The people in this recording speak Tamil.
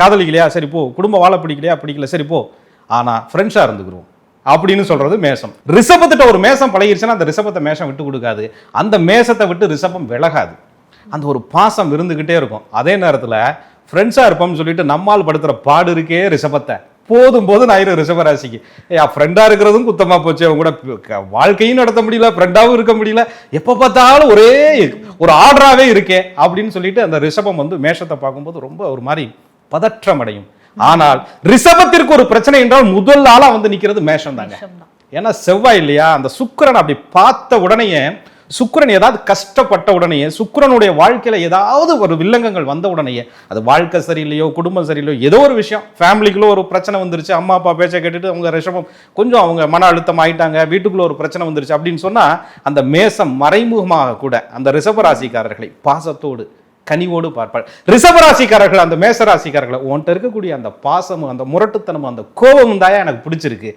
காதலிக்கலையா? சரி போ. குடும்ப வாழ பிடிக்கலையா? பிடிக்கல. சரி போ. ஆனால் ஃப்ரெண்ட்ஸாக இருந்துக்கிறோம். அப்படின்னு சொல்கிறது மேசம். ரிஷபத்திட்ட ஒரு மேசம் பழகிருச்சுன்னா அந்த ரிஷபத்தை மேஷம் விட்டு கொடுக்காது. அந்த மேசத்தை விட்டு ரிஷபம் விலகாது. அந்த ஒரு பாசம் இருந்துக்கிட்டே இருக்கும். அதே நேரத்தில் ஃப்ரெண்ட்ஸாக இருப்போம்னு சொல்லிட்டு நம்மால் படுத்துகிற பாடு இருக்கே ரிஷபத்தை. போதும் போதும் ஆயிரும் ரிஷபராசிக்கு ஏ ஃப்ரெண்டாக இருக்கிறதும் குத்தமாக போச்சு. அவங்க கூட வாழ்க்கையும் நடத்த முடியல ஃப்ரெண்டாகவும் இருக்க முடியல. எப்போ பார்த்தாலும் ஒரே ஒரு ஆர்டராகவே இருக்கே அப்படின்னு சொல்லிட்டு அந்த ரிஷபம் வந்து மேஷத்தை பார்க்கும்போது ரொம்ப ஒரு மாதிரி பதற்றம் அடையும் ஆனால் ரிஷபத்திற்கு ஒரு பிரச்சனை என்றால் முதல் ஆளா வந்து நிக்கிறது மேஷம் தாங்க. ஏன்னா செவ்வாய் இல்லையா? அந்த சுக்கிரன் அப்படி பார்த்த உடனேயே சுக்கிரன் ஏதாவது கஷ்டப்பட்ட உடனேயே சுக்கிரனுடைய வாழ்க்கையில ஏதாவது ஒரு வில்லங்கங்கள் வந்த உடனேயே அது வாழ்க்கை சரியில்லையோ குடும்பம் சரியில்லையோ ஏதோ ஒரு விஷயம். ஃபேமிலிக்குள்ள ஒரு பிரச்சனை வந்துருச்சு. அம்மா அப்பா பேச்சை கேட்டுட்டு அவங்க ரிஷபம் கொஞ்சம் அவங்க மன அழுத்தம் ஆயிட்டாங்க வீட்டுக்குள்ள ஒரு பிரச்சனை வந்துருச்சு அப்படின்னு சொன்னா அந்த மேசம் மறைமுகமாக கூட அந்த ரிஷபராசிக்காரர்களை பாசத்தோடு கனிவோடு பார்ப்பாள். ரிஷபராசிக்காரர்கள் அந்த மேசராசிக்காரர்களை உன்ட்ட இருக்கக்கூடிய அந்த பாசமும் அந்த முரட்டுத்தனமும் அந்த கோபமும் தாயா எனக்கு பிடிச்சிருக்கு.